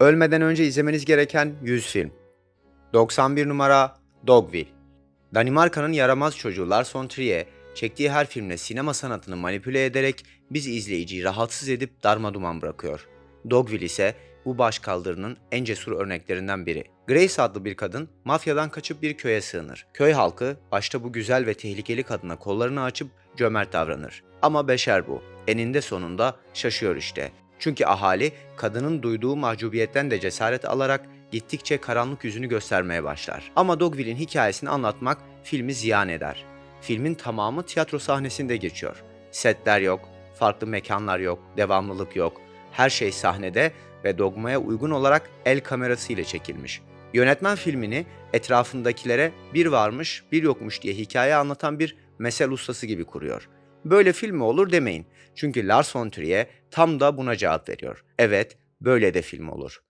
Ölmeden önce izlemeniz gereken 100 film. 91 numara Dogville. Danimarka'nın yaramaz çocuğu Lars von Trier çektiği her filmle sinema sanatını manipüle ederek biz izleyiciyi rahatsız edip darmaduman bırakıyor. Dogville ise bu başkaldırının en cesur örneklerinden biri. Grace adlı bir kadın mafyadan kaçıp bir köye sığınır. Köy halkı başta bu güzel ve tehlikeli kadına kollarını açıp cömert davranır. Ama beşer bu. Eninde sonunda şaşıyor işte. Çünkü ahali kadının duyduğu mahcubiyetten de cesaret alarak gittikçe karanlık yüzünü göstermeye başlar. Ama Dogville'in hikayesini anlatmak filmi ziyan eder. Filmin tamamı tiyatro sahnesinde geçiyor. Setler yok, farklı mekanlar yok, devamlılık yok. Her şey sahnede ve dogmaya uygun olarak el kamerası ile çekilmiş. Yönetmen filmini etrafındakilere bir varmış bir yokmuş diye hikaye anlatan bir mesel ustası gibi kuruyor. Böyle film mi olur demeyin. Çünkü Lars von Trier tam da buna cevap veriyor. Evet, böyle de film olur.